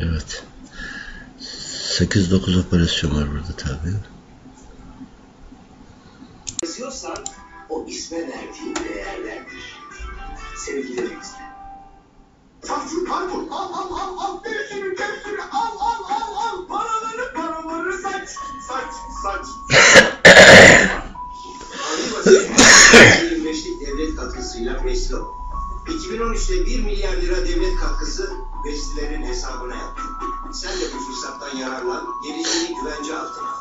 Evet. 8-9 operasyon var burada tabii. yazıyorsan o isme verdiğin değerlerdir. Sevgi demek istedim. Saçın karbon. Al al al al. Birisini birisini al al al al. Paraları paraları saç. Saç saç. Vaziyette 25'lik devlet katkısıyla Veslo. 2013'te 1 milyar lira devlet katkısı Veslilerin hesabına yaptı. Sen de bu fırsattan yararlan, geleceğini güvence altına al.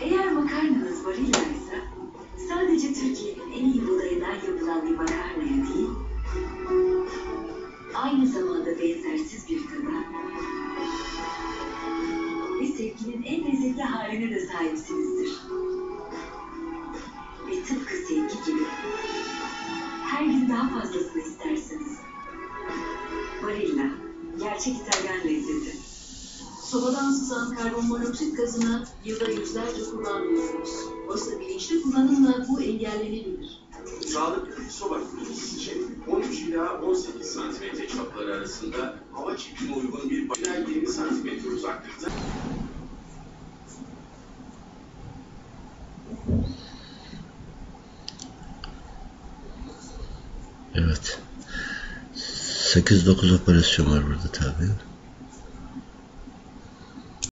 Eğer makarnanız Barilla ise sadece Türkiye'nin en iyi buğdayından yapılan bir makarnaya değil, aynı zamanda benzersiz bir tada ve lezzetli haline de sahipsinizdir. Ve tıpkı sevgi gibi her gün daha fazlasını istersiniz. Barilla, gerçek İtalyan lezzeti. Sobadan sızan karbonmonoksit gazını yılda yüzlerce kullanmıyorsunuz. Oysa bilinçli kullanımla bu engellenebilir. Sağlıklı bir soba kullanıcısı için 13 ila 18 santimetre çapları arasında hava çekimi uygun bir başına Evet. 8-9 operasyon var burada tabii.